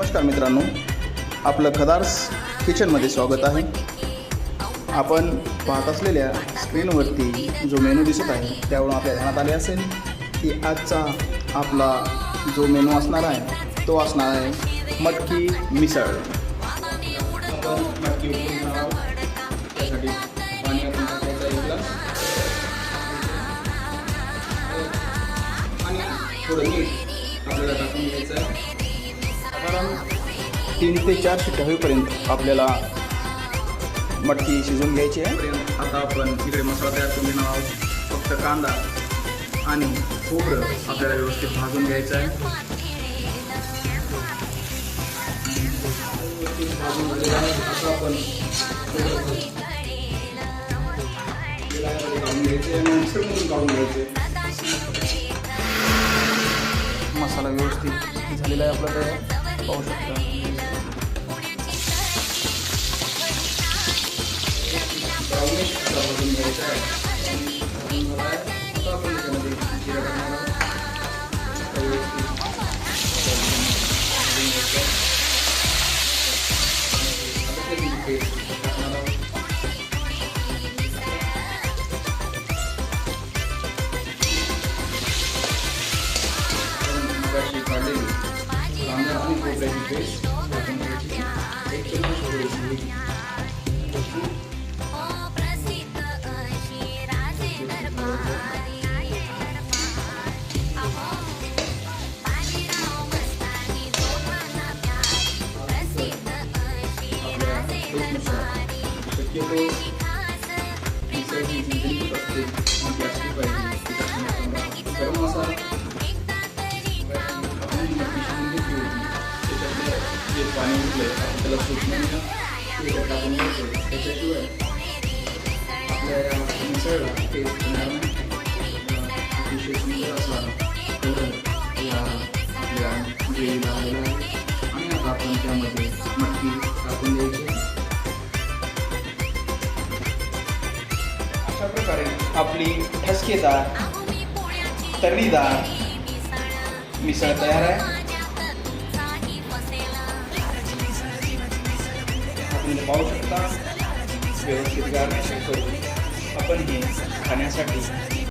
नमस्कार मित्रांनो. आपलं खदार्स किचनमध्ये स्वागत आहे. आपण पाहत असलेल्या स्क्रीनवरती जो मेनू दिसत आहे त्यावरून आपल्या ध्यानात आले असेल की आजचा आपला जो मेनू असणार आहे तो असणार आहे मटकी मिसळ. मटकी त्यासाठी पाणी आपण टाकायचं एक ग्लास. आणि थोडं मीठ. साधारण तीन ते चार शिट्ट्या होईपर्यंत आपल्याला मटकी शिजवून घ्यायची आहे. आता आपण इकडे मसाला तयार करून घेणार आहोत. फक्त कांदा आणि खोबरं आपल्याला व्यवस्थित भाजून घ्यायचं आहे. आता आपण खोबरं तेलामध्ये काढून घ्यायचे आणि मिक्सरमधून काढून घ्यायचे मसाला व्यवस्थित झालेला आहे आपला तयार. पाहू शकता कांदा आणि खोबऱ्याची पेस्ट टाकून घ्यायची. एक चमच थोडीशी मीठ. आपल्या जे पाणी उरलं आपण त्याला सुटणं ते टाकून त्याच्याशिवाय आपल्या मिसळला ते अतिशय सुंदर म्हणजे असा कलर या आपल्या ग्रेव्हीला आलेला आहे. आणि आता आपण त्यामध्ये मटकी टाकून द्यायची. अशा प्रकारे आपली ठसकेदार तर्रीदार मिसळ तयार आहे. आपण पाहू शकता. व्यवस्थित गार्निशिंग आपण हे खाण्यासाठी